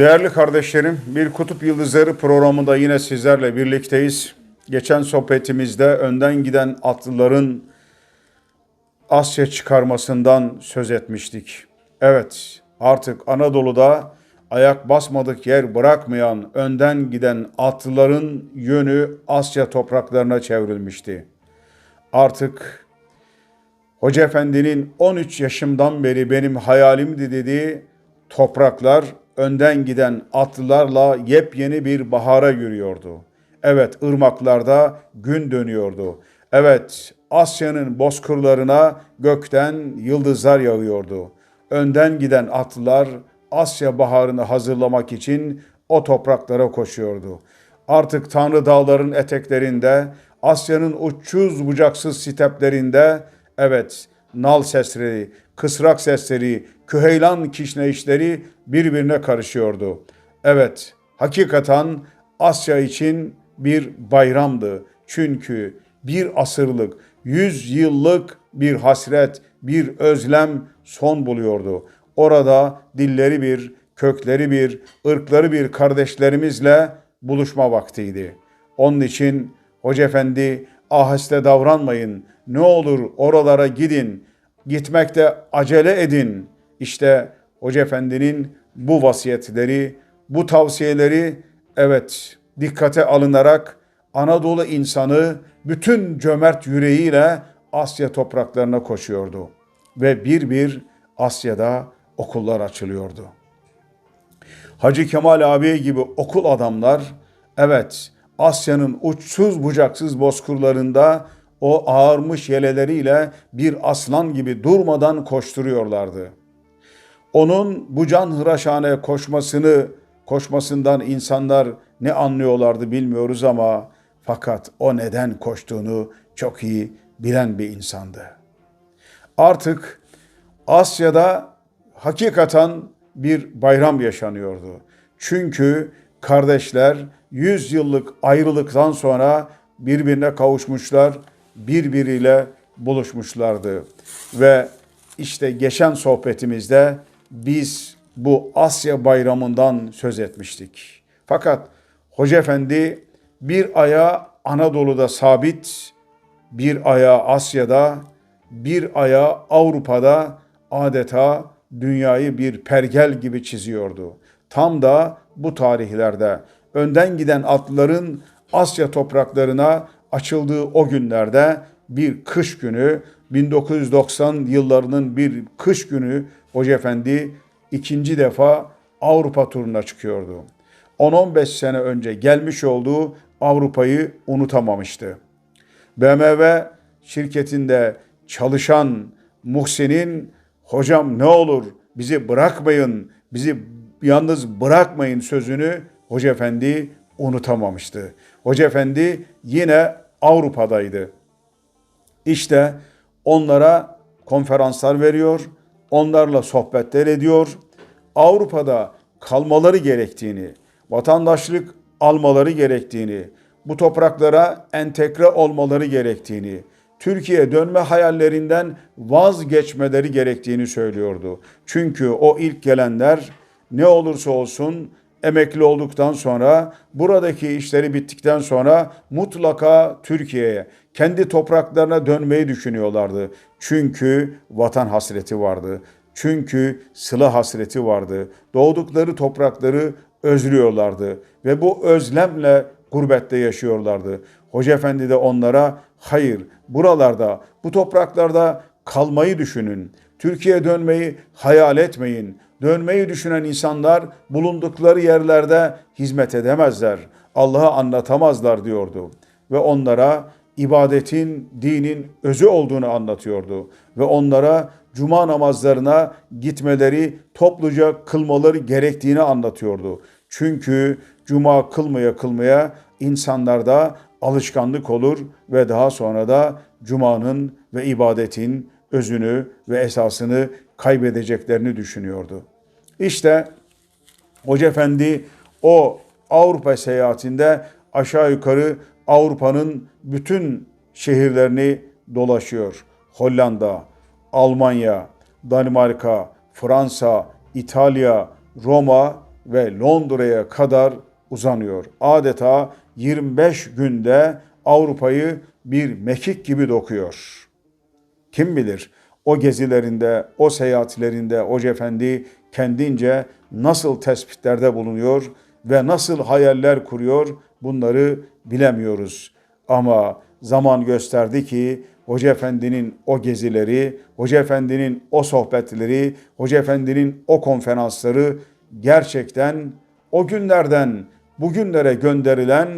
Değerli kardeşlerim, Bir Kutup Yıldızları programında yine sizlerle birlikteyiz. Geçen sohbetimizde önden giden atlıların Asya çıkarmasından söz etmiştik. Evet, artık Anadolu'da ayak basmadık yer bırakmayan önden giden atlıların yönü Asya topraklarına çevrilmişti. Artık Hoca Efendi'nin 13 yaşımdan beri benim hayalimdi dediği topraklar önden giden atlılarla yepyeni bir bahara yürüyordu. Evet ırmaklarda gün dönüyordu. Evet Asya'nın bozkırlarına gökten yıldızlar yağıyordu. Önden giden atlılar Asya baharını hazırlamak için o topraklara koşuyordu. Artık Tanrı dağların eteklerinde, Asya'nın uçsuz bucaksız steplerinde evet nal sesleri, kısrak sesleri, küheylan kişneyişleri birbirine karışıyordu. Evet, hakikaten Asya için bir bayramdı. Çünkü bir asırlık, yüz yıllık bir hasret, bir özlem son buluyordu. Orada dilleri bir, kökleri bir, ırkları bir kardeşlerimizle buluşma vaktiydi. Onun için Hoca Efendi aheste davranmayın. Ne olur oralara gidin. Gitmekte acele edin. İşte Hoca Efendi'nin bu vasiyetleri, bu tavsiyeleri evet dikkate alınarak Anadolu insanı bütün cömert yüreğiyle Asya topraklarına koşuyordu. Ve bir bir Asya'da okullar açılıyordu. Hacı Kemal abi gibi okul adamlar evet Asya'nın uçsuz bucaksız bozkırlarında o ağarmış yeleleriyle bir aslan gibi durmadan koşturuyorlardı. Onun bu can hıraşane koşmasını koşmasından insanlar ne anlıyorlardı bilmiyoruz ama fakat o neden koştuğunu çok iyi bilen bir insandı. Artık Asya'da hakikaten bir bayram yaşanıyordu. Çünkü kardeşler 100 yıllık ayrılıktan sonra birbirine kavuşmuşlar, birbiriyle buluşmuşlardı. Ve işte geçen sohbetimizde biz bu Asya bayramından söz etmiştik. Fakat Hoca Efendi bir ayağı Anadolu'da sabit, bir ayağı Asya'da, bir ayağı Avrupa'da adeta dünyayı bir pergel gibi çiziyordu. Tam da bu tarihlerde önden giden atlıların Asya topraklarına açıldığı o günlerde bir kış günü 1990 yıllarının bir kış günü Hoca Efendi ikinci defa Avrupa turuna çıkıyordu. 10-15 sene önce gelmiş olduğu Avrupa'yı unutamamıştı. BMW şirketinde çalışan Muhsin'in hocam ne olur bizi bırakmayın, bizi yalnız bırakmayın sözünü Hoca Efendi unutamamıştı. Hoca Efendi yine Avrupa'daydı. İşte onlara konferanslar veriyor, onlarla sohbetler ediyor. Avrupa'da kalmaları gerektiğini, vatandaşlık almaları gerektiğini, bu topraklara entegre olmaları gerektiğini, Türkiye dönme hayallerinden vazgeçmeleri gerektiğini söylüyordu. Çünkü o ilk gelenler ne olursa olsun emekli olduktan sonra buradaki işleri bittikten sonra mutlaka Türkiye'ye kendi topraklarına dönmeyi düşünüyorlardı. Çünkü vatan hasreti vardı. Çünkü sıla hasreti vardı. Doğdukları toprakları özlüyorlardı ve bu özlemle gurbette yaşıyorlardı. Hoca Efendi de onlara hayır buralarda bu topraklarda kalmayı düşünün. Türkiye'ye dönmeyi hayal etmeyin. Dönmeyi düşünen insanlar bulundukları yerlerde hizmet edemezler. Allah'ı anlatamazlar diyordu. Ve onlara ibadetin, dinin özü olduğunu anlatıyordu. Ve onlara cuma namazlarına gitmeleri, topluca kılmaları gerektiğini anlatıyordu. Çünkü cuma kılmaya kılmaya insanlarda alışkanlık olur ve daha sonra da cumanın ve ibadetin özünü ve esasını kaybedeceklerini düşünüyordu. İşte Hoca Efendi o Avrupa seyahatinde aşağı yukarı Avrupa'nın bütün şehirlerini dolaşıyor. Hollanda, Almanya, Danimarka, Fransa, İtalya, Roma ve Londra'ya kadar uzanıyor. Adeta 25 günde Avrupa'yı bir mekik gibi dokuyor. Kim bilir o gezilerinde, o seyahatlerinde Hoca Efendi kendince nasıl tespitlerde bulunuyor ve nasıl hayaller kuruyor bunları bilemiyoruz. Ama zaman gösterdi ki Hoca Efendi'nin o gezileri, Hoca Efendi'nin o sohbetleri, Hoca Efendi'nin o konferansları gerçekten o günlerden bugünlere gönderilen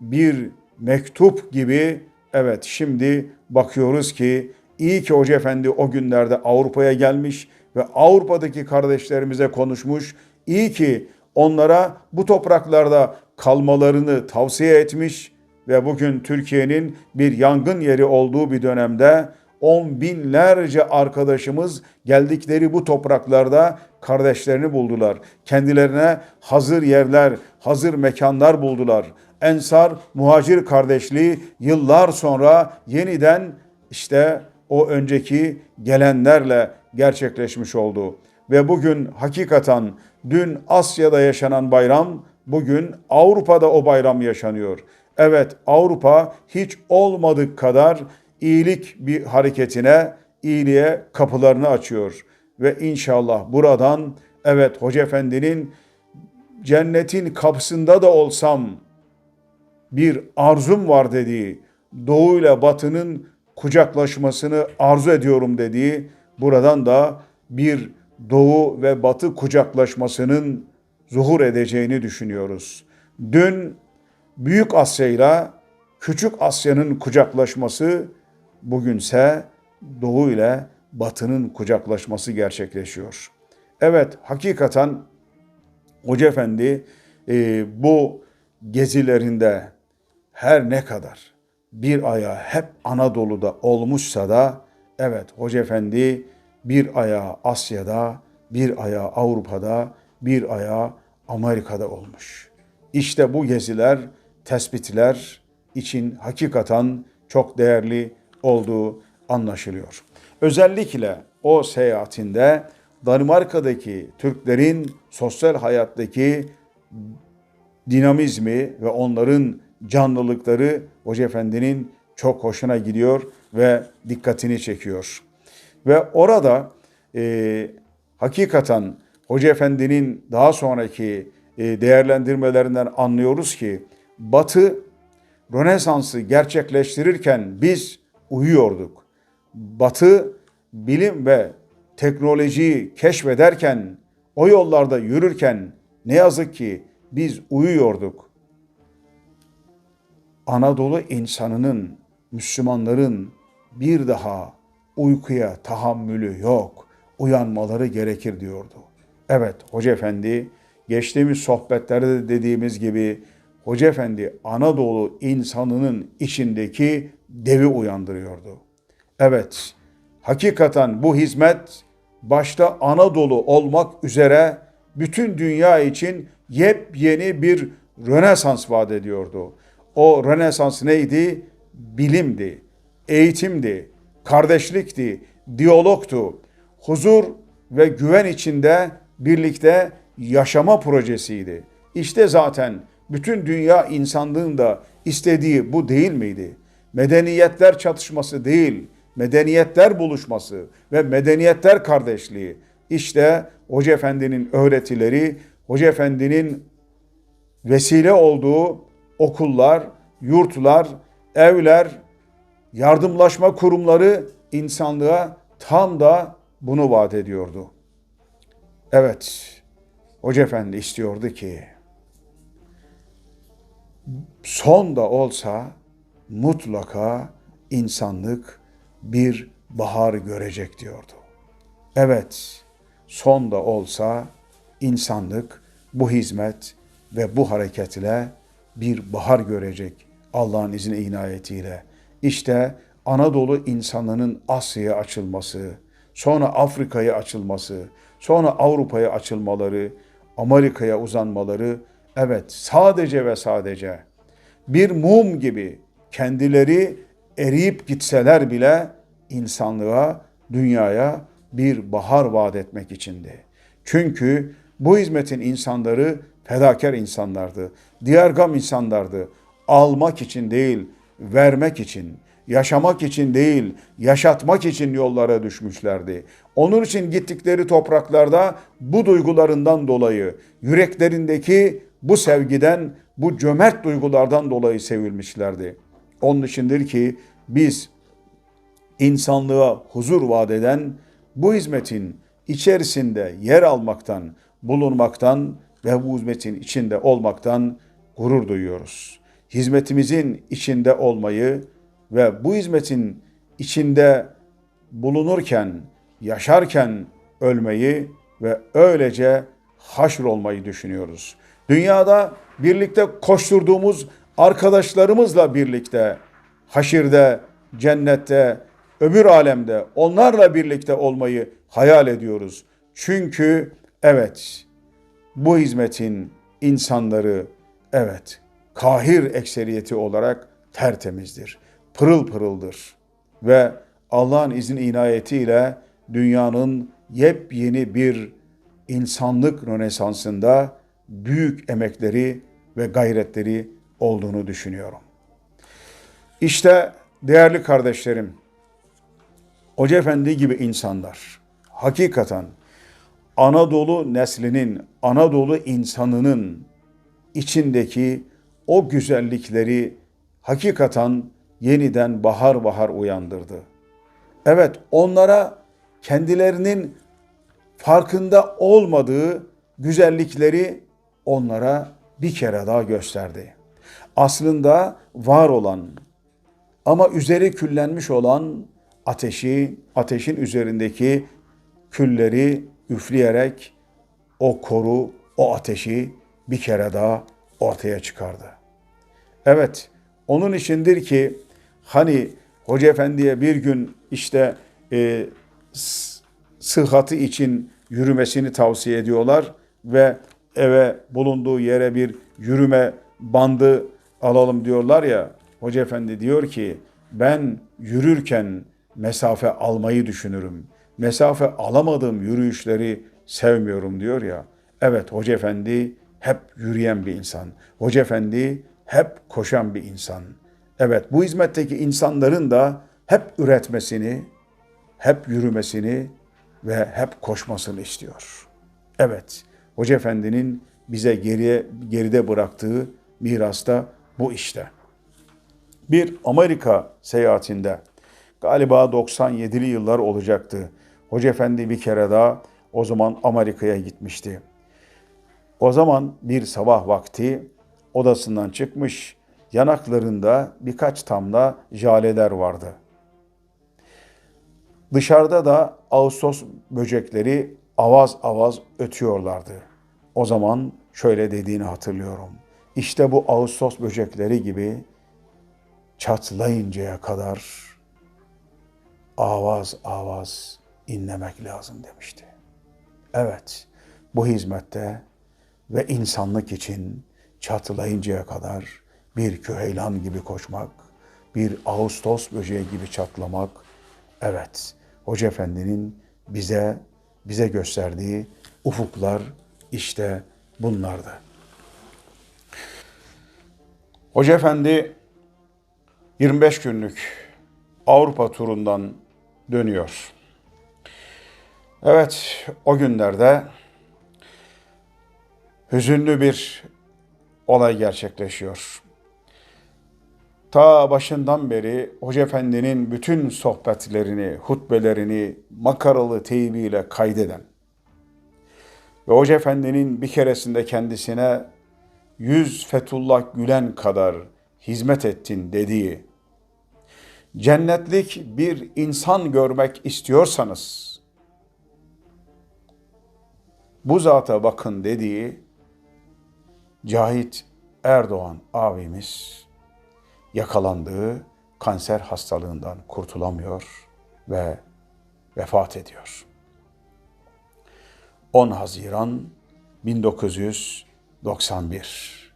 bir mektup gibi evet şimdi bakıyoruz ki iyi ki Hoca Efendi o günlerde Avrupa'ya gelmiş ve Avrupa'daki kardeşlerimize konuşmuş. İyi ki onlara bu topraklarda kalmalarını tavsiye etmiş ve bugün Türkiye'nin bir yangın yeri olduğu bir dönemde on binlerce arkadaşımız geldikleri bu topraklarda kardeşlerini buldular. Kendilerine hazır yerler, hazır mekanlar buldular. Ensar muhacir kardeşliği yıllar sonra yeniden işte o önceki gelenlerle gerçekleşmiş oldu. Ve bugün hakikaten dün Asya'da yaşanan bayram bugün Avrupa'da o bayram yaşanıyor. Evet Avrupa hiç olmadık kadar iyilik bir hareketine, iyiliğe kapılarını açıyor. Ve inşallah buradan evet Hoca Efendi'nin cennetin kapısında da olsam bir arzum var dediği, doğu ile batının kucaklaşmasını arzu ediyorum dediği, buradan da bir doğu ve batı kucaklaşmasının zuhur edeceğini düşünüyoruz. Dün Büyük Asya ile Küçük Asya'nın kucaklaşması bugünse Doğu ile Batı'nın kucaklaşması gerçekleşiyor. Evet hakikaten Hoca Efendi e, bu gezilerinde her ne kadar bir aya hep Anadolu'da olmuşsa da evet Hoca Efendi bir ayağı Asya'da, bir ayağı Avrupa'da, bir ayağı Amerika'da olmuş. İşte bu geziler, tespitler için hakikaten çok değerli olduğu anlaşılıyor. Özellikle o seyahatinde Danimarka'daki Türklerin sosyal hayattaki dinamizmi ve onların canlılıkları Hoca Efendi'nin çok hoşuna gidiyor ve dikkatini çekiyor. Ve orada e, hakikaten Hoca Efendi'nin daha sonraki e, değerlendirmelerinden anlıyoruz ki Batı Rönesans'ı gerçekleştirirken biz uyuyorduk. Batı bilim ve teknolojiyi keşfederken, o yollarda yürürken ne yazık ki biz uyuyorduk. Anadolu insanının, Müslümanların bir daha uykuya tahammülü yok. Uyanmaları gerekir diyordu. Evet Hoca Efendi geçtiğimiz sohbetlerde de dediğimiz gibi Hoca Efendi Anadolu insanının içindeki devi uyandırıyordu. Evet, hakikaten bu hizmet başta Anadolu olmak üzere bütün dünya için yepyeni bir Rönesans vaat ediyordu. O Rönesans neydi? Bilimdi, eğitimdi, kardeşlikti, diyalogtu, huzur ve güven içinde birlikte yaşama projesiydi. İşte zaten bütün dünya insanlığın da istediği bu değil miydi? Medeniyetler çatışması değil, medeniyetler buluşması ve medeniyetler kardeşliği. İşte Hoca Efendi'nin öğretileri, Hoca Efendi'nin vesile olduğu okullar, yurtlar, evler, yardımlaşma kurumları insanlığa tam da bunu vaat ediyordu. Evet, Hoca Efendi istiyordu ki son da olsa mutlaka insanlık bir bahar görecek diyordu. Evet, son da olsa insanlık bu hizmet ve bu hareketle bir bahar görecek Allah'ın izni inayetiyle. İşte Anadolu insanının Asya'ya açılması, sonra Afrika'ya açılması, sonra Avrupa'ya açılmaları, Amerika'ya uzanmaları evet sadece ve sadece bir mum gibi kendileri eriyip gitseler bile insanlığa, dünyaya bir bahar vaat etmek içindi. Çünkü Bu hizmetin insanları fedakar insanlardı. Diyargam insanlardı. Almak için değil, vermek için, yaşamak için değil, yaşatmak için yollara düşmüşlerdi. Onun için gittikleri topraklarda bu duygularından dolayı, yüreklerindeki bu sevgiden, bu cömert duygulardan dolayı sevilmişlerdi. Onun içindir ki biz insanlığa huzur vaat eden bu hizmetin içerisinde yer almaktan, bulunmaktan ve bu hizmetin içinde olmaktan gurur duyuyoruz. Hizmetimizin içinde olmayı ve bu hizmetin içinde bulunurken, yaşarken ölmeyi ve öylece haşr olmayı düşünüyoruz. Dünyada birlikte koşturduğumuz arkadaşlarımızla birlikte haşirde, cennette, öbür alemde onlarla birlikte olmayı hayal ediyoruz. Çünkü evet bu hizmetin insanları evet kahir ekseriyeti olarak tertemizdir. Pırıl pırıldır. Ve Allah'ın izin inayetiyle dünyanın yepyeni bir insanlık rönesansında büyük emekleri ve gayretleri olduğunu düşünüyorum. İşte değerli kardeşlerim, Hoca Efendi gibi insanlar hakikaten Anadolu neslinin, Anadolu insanının içindeki o güzellikleri hakikaten yeniden bahar bahar uyandırdı. Evet onlara kendilerinin farkında olmadığı güzellikleri onlara bir kere daha gösterdi. Aslında var olan ama üzeri küllenmiş olan ateşi, ateşin üzerindeki külleri üfleyerek o koru, o ateşi bir kere daha ortaya çıkardı. Evet, onun içindir ki hani Hoca Efendi'ye bir gün işte e, sıhhatı için yürümesini tavsiye ediyorlar ve eve bulunduğu yere bir yürüme bandı alalım diyorlar ya. Hoca Efendi diyor ki ben yürürken mesafe almayı düşünürüm. Mesafe alamadığım yürüyüşleri sevmiyorum diyor ya. Evet Hoca Efendi hep yürüyen bir insan. Hoca Efendi hep koşan bir insan. Evet bu hizmetteki insanların da hep üretmesini, hep yürümesini ve hep koşmasını istiyor. Evet Hoca Efendi'nin bize geriye geride bıraktığı mirasta bu işte. Bir Amerika seyahatinde galiba 97'li yıllar olacaktı. Hoca Efendi bir kere daha o zaman Amerika'ya gitmişti. O zaman bir sabah vakti odasından çıkmış, yanaklarında birkaç tamla jaleler vardı. Dışarıda da Ağustos böcekleri avaz avaz ötüyorlardı. O zaman şöyle dediğini hatırlıyorum. İşte bu Ağustos böcekleri gibi çatlayıncaya kadar avaz avaz inlemek lazım demişti. Evet, bu hizmette ve insanlık için çatlayıncaya kadar bir küheylan gibi koşmak, bir Ağustos böceği gibi çatlamak, evet, Hoca Efendi'nin bize bize gösterdiği ufuklar işte bunlardı. Hoca Efendi 25 günlük Avrupa turundan dönüyor. Evet, o günlerde hüzünlü bir olay gerçekleşiyor. Ta başından beri Hoca Efendi'nin bütün sohbetlerini, hutbelerini makaralı teybiyle kaydeden ve Hoca Efendi'nin bir keresinde kendisine yüz Fethullah Gülen kadar hizmet ettin dediği, cennetlik bir insan görmek istiyorsanız, bu zata bakın dediği Cahit Erdoğan abimiz yakalandığı kanser hastalığından kurtulamıyor ve vefat ediyor. 10 Haziran 1991.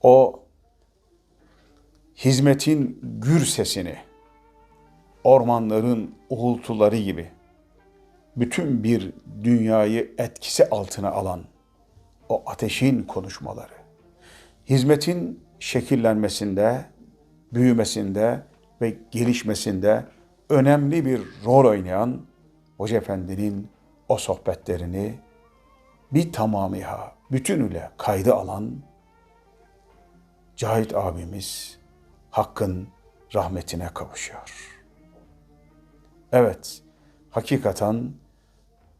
O hizmetin gür sesini ormanların uğultuları gibi bütün bir dünyayı etkisi altına alan o ateşin konuşmaları, hizmetin şekillenmesinde, büyümesinde ve gelişmesinde önemli bir rol oynayan Hoca Efendi'nin o sohbetlerini bir tamamıha, bütünüyle kaydı alan Cahit abimiz Hakk'ın rahmetine kavuşuyor. Evet, hakikaten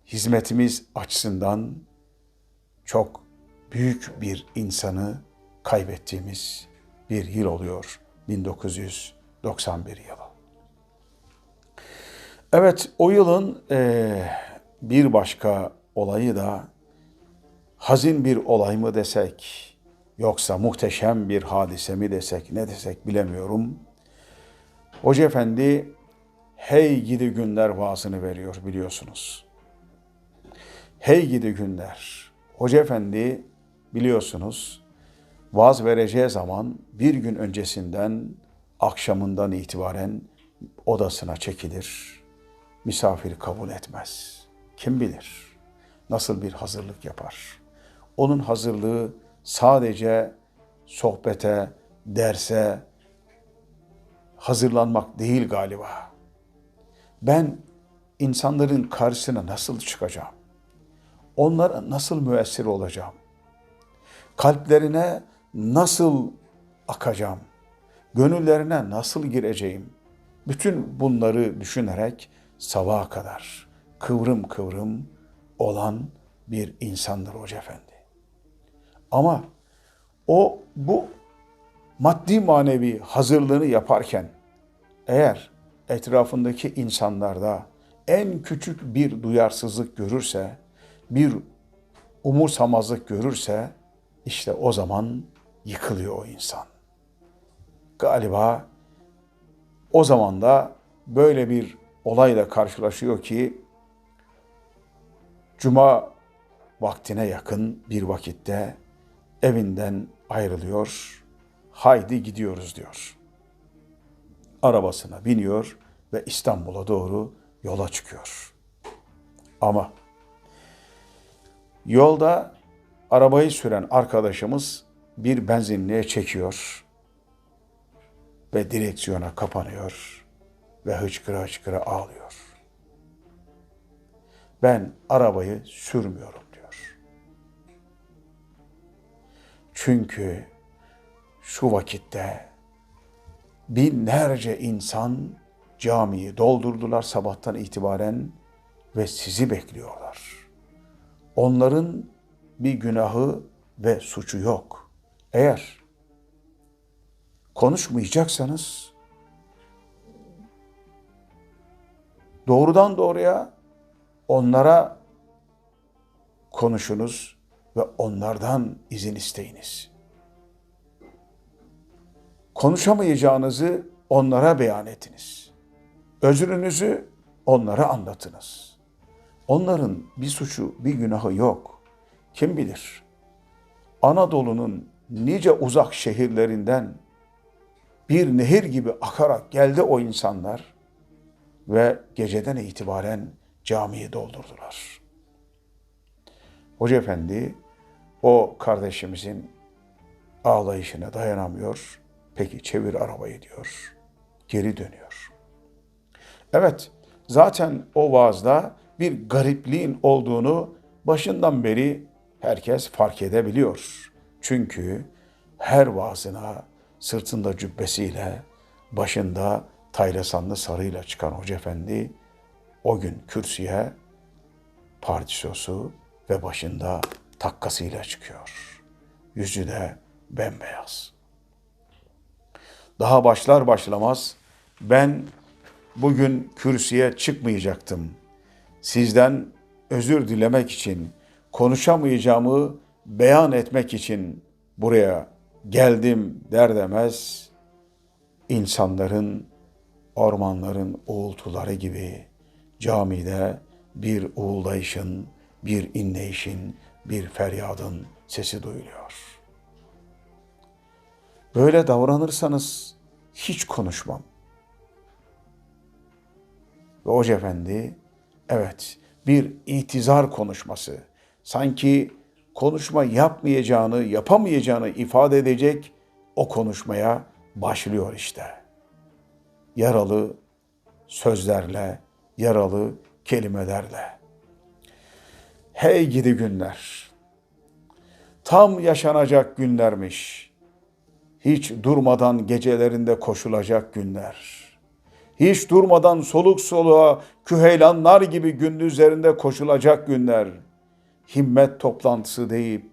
hizmetimiz açısından çok büyük bir insanı kaybettiğimiz bir yıl oluyor 1991 yılı. Evet o yılın eee, bir başka olayı da hazin bir olay mı desek yoksa muhteşem bir hadise mi desek ne desek bilemiyorum. Hoca Efendi hey gidi günler vaazını veriyor biliyorsunuz. Hey gidi günler. Hoca Efendi biliyorsunuz vaaz vereceği zaman bir gün öncesinden akşamından itibaren odasına çekilir. Misafir kabul etmez. Kim bilir nasıl bir hazırlık yapar. Onun hazırlığı sadece sohbete, derse hazırlanmak değil galiba. Ben insanların karşısına nasıl çıkacağım? Onlara nasıl müessir olacağım? Kalplerine nasıl akacağım? Gönüllerine nasıl gireceğim? Bütün bunları düşünerek sabaha kadar kıvrım kıvrım olan bir insandır Hoca Efendi. Ama o bu maddi manevi hazırlığını yaparken eğer etrafındaki insanlarda en küçük bir duyarsızlık görürse, bir umursamazlık görürse işte o zaman yıkılıyor o insan. Galiba o zaman da böyle bir olayla karşılaşıyor ki cuma vaktine yakın bir vakitte evinden ayrılıyor. Haydi gidiyoruz diyor. Arabasına biniyor ve İstanbul'a doğru yola çıkıyor. Ama yolda arabayı süren arkadaşımız bir benzinliğe çekiyor ve direksiyona kapanıyor ve hıçkıra hıçkıra ağlıyor. Ben arabayı sürmüyorum diyor. Çünkü şu vakitte binlerce insan camiyi doldurdular sabahtan itibaren ve sizi bekliyorlar. Onların bir günahı ve suçu yok. Eğer konuşmayacaksanız doğrudan doğruya onlara konuşunuz ve onlardan izin isteyiniz. Konuşamayacağınızı onlara beyan etiniz. Özrünüzü onlara anlatınız. Onların bir suçu, bir günahı yok. Kim bilir? Anadolu'nun nice uzak şehirlerinden bir nehir gibi akarak geldi o insanlar ve geceden itibaren camiyi doldurdular. Hoca Efendi o kardeşimizin ağlayışına dayanamıyor. Peki çevir arabayı diyor. Geri dönüyor. Evet zaten o vaazda bir garipliğin olduğunu başından beri herkes fark edebiliyor. Çünkü her vaazına sırtında cübbesiyle, başında taylasanlı sarıyla çıkan Hoca Efendi o gün kürsüye partisosu ve başında takkasıyla çıkıyor. Yüzü de bembeyaz. Daha başlar başlamaz ben bugün kürsüye çıkmayacaktım. Sizden özür dilemek için, konuşamayacağımı beyan etmek için buraya geldim der demez insanların, ormanların uğultuları gibi camide bir uğuldayışın, bir inleyişin, bir feryadın sesi duyuluyor. Böyle davranırsanız hiç konuşmam. Ve Hoca Efendi, evet bir itizar konuşması. Sanki konuşma yapmayacağını, yapamayacağını ifade edecek o konuşmaya başlıyor işte. Yaralı sözlerle, yaralı kelimelerle. Hey gidi günler. Tam yaşanacak günlermiş. Hiç durmadan gecelerinde koşulacak günler. Hiç durmadan soluk soluğa küheylanlar gibi gündüzlerinde koşulacak günler. Himmet toplantısı deyip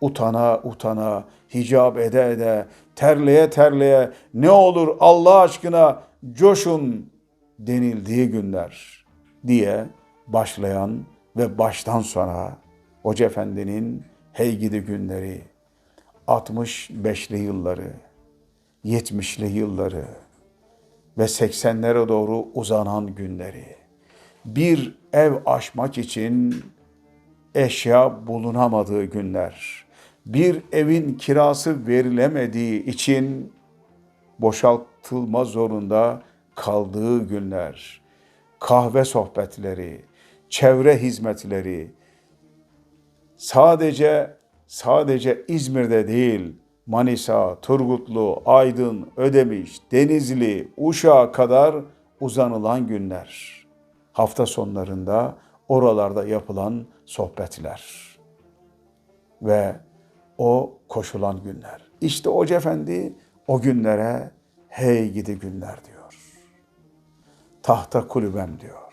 utana utana, hicap ede ede, terleye terleye ne olur Allah aşkına coşun denildiği günler diye başlayan ve baştan sona Hoca Efendi'nin hey gidi günleri, 65'li yılları, 70'li yılları ve 80'lere doğru uzanan günleri. Bir ev açmak için eşya bulunamadığı günler. Bir evin kirası verilemediği için boşaltılma zorunda kaldığı günler. Kahve sohbetleri, çevre hizmetleri, sadece sadece İzmir'de değil, Manisa, Turgutlu, Aydın, Ödemiş, Denizli, Uşak'a kadar uzanılan günler. Hafta sonlarında oralarda yapılan sohbetler ve o koşulan günler. İşte Hoca Efendi o günlere hey gidi günler diyor. Tahta kulübem diyor.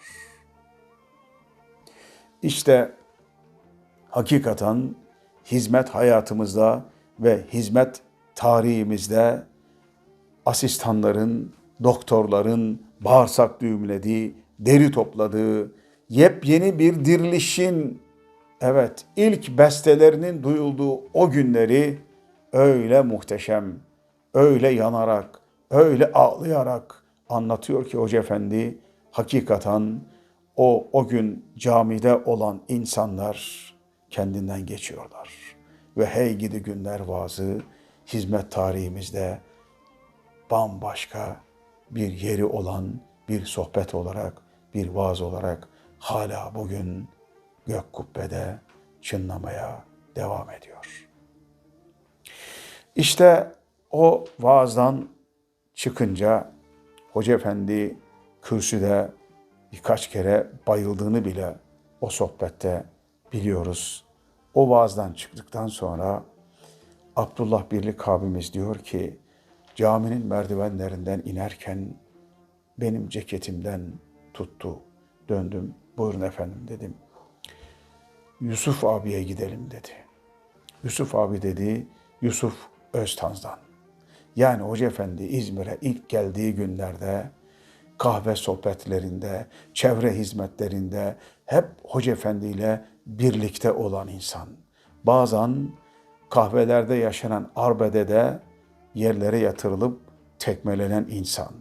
İşte hakikaten hizmet hayatımızda ve hizmet tarihimizde asistanların, doktorların bağırsak düğümlediği, deri topladığı, yepyeni bir dirilişin, evet ilk bestelerinin duyulduğu o günleri öyle muhteşem, öyle yanarak, öyle ağlayarak anlatıyor ki Hoca Efendi hakikaten o o gün camide olan insanlar kendinden geçiyorlar. Ve hey gidi günler vaazı hizmet tarihimizde bambaşka bir yeri olan bir sohbet olarak, bir vaaz olarak hala bugün gök kubbede çınlamaya devam ediyor. İşte o vaazdan çıkınca Hoca Efendi kürsüde birkaç kere bayıldığını bile o sohbette biliyoruz. O vaazdan çıktıktan sonra Abdullah Birlik abimiz diyor ki caminin merdivenlerinden inerken benim ceketimden tuttu. Döndüm. Buyurun efendim dedim. Yusuf abiye gidelim dedi. Yusuf abi dedi Yusuf Öztanz'dan. Yani Hoca Efendi İzmir'e ilk geldiği günlerde kahve sohbetlerinde, çevre hizmetlerinde hep Hoca Efendi ile birlikte olan insan. Bazen kahvelerde yaşanan arbedede yerlere yatırılıp tekmelenen insan.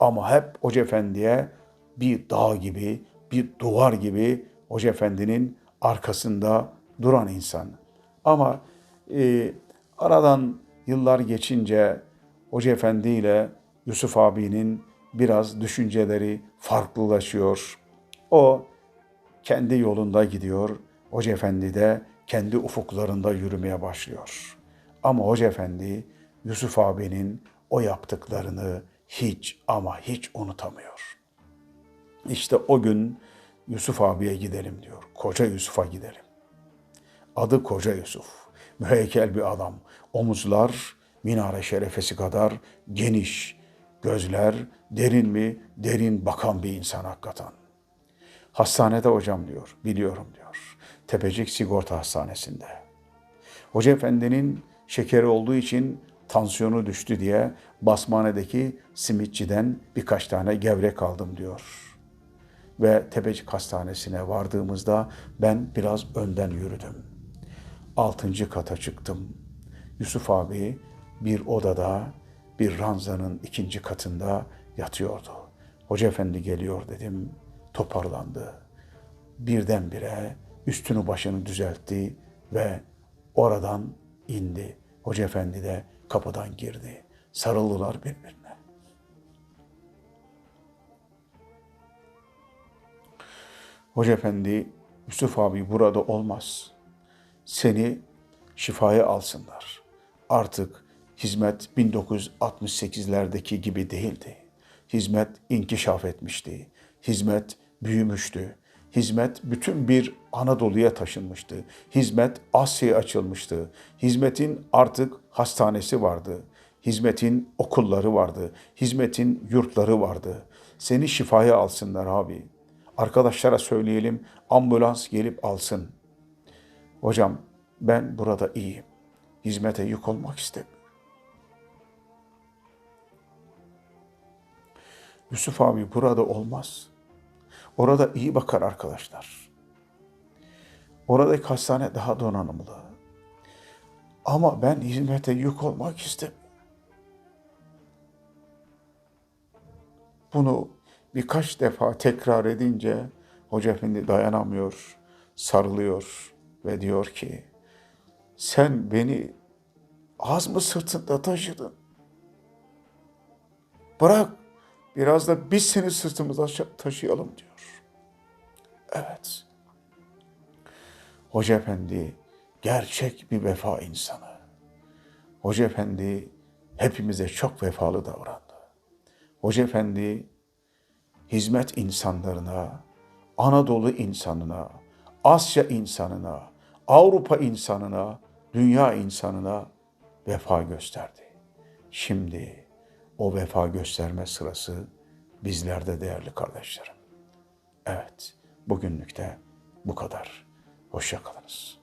Ama hep Hoca Efendi'ye bir dağ gibi, bir duvar gibi Hoca Efendi'nin arkasında duran insan. Ama e, aradan yıllar geçince Hoca Efendi ile Yusuf abinin biraz düşünceleri farklılaşıyor. O kendi yolunda gidiyor. Hoca Efendi de kendi ufuklarında yürümeye başlıyor. Ama Hoca Efendi Yusuf abinin o yaptıklarını hiç ama hiç unutamıyor. İşte o gün Yusuf abiye gidelim diyor. Koca Yusuf'a gidelim. Adı Koca Yusuf. Müheykel bir adam. Omuzlar minare şerefesi kadar geniş. Gözler derin mi? Derin bakan bir insan hakikaten. Hastanede hocam diyor. Biliyorum diyor. Tepecik Sigorta Hastanesi'nde. Hoca Efendi'nin şekeri olduğu için tansiyonu düştü diye basmanedeki simitçiden birkaç tane gevrek aldım diyor. Ve Tepecik Hastanesi'ne vardığımızda ben biraz önden yürüdüm. Altıncı kata çıktım. Yusuf abi bir odada bir ranzanın ikinci katında yatıyordu. Hoca efendi geliyor dedim toparlandı. Birdenbire üstünü başını düzeltti ve oradan indi. Hoca efendi de kapıdan girdi. Sarıldılar birbirine. Hoca Efendi, Yusuf abi burada olmaz. Seni şifaya alsınlar. Artık hizmet 1968'lerdeki gibi değildi. Hizmet inkişaf etmişti. Hizmet büyümüştü. Hizmet bütün bir Anadolu'ya taşınmıştı. Hizmet Asya'ya açılmıştı. Hizmetin artık hastanesi vardı. Hizmetin okulları vardı. Hizmetin yurtları vardı. Seni şifaya alsınlar abi. Arkadaşlara söyleyelim ambulans gelip alsın. Hocam ben burada iyiyim. Hizmete yük olmak istemiyorum. Yusuf abi burada olmaz. Orada iyi bakar arkadaşlar. Oradaki hastane daha donanımlı. Ama ben hizmete yük olmak istemiyorum. Bunu birkaç defa tekrar edince Hoca Efendi dayanamıyor, sarılıyor ve diyor ki sen beni az mı sırtında taşıdın? Bırak biraz da biz seni sırtımıza taşıyalım diyor. Evet. Hoca Efendi gerçek bir vefa insanı. Hoca Efendi hepimize çok vefalı davrandı. Hoca Efendi hizmet insanlarına, Anadolu insanına, Asya insanına, Avrupa insanına, dünya insanına vefa gösterdi. Şimdi o vefa gösterme sırası bizlerde değerli kardeşlerim. Evet, bugünlük de bu kadar. Hoşça kalınız.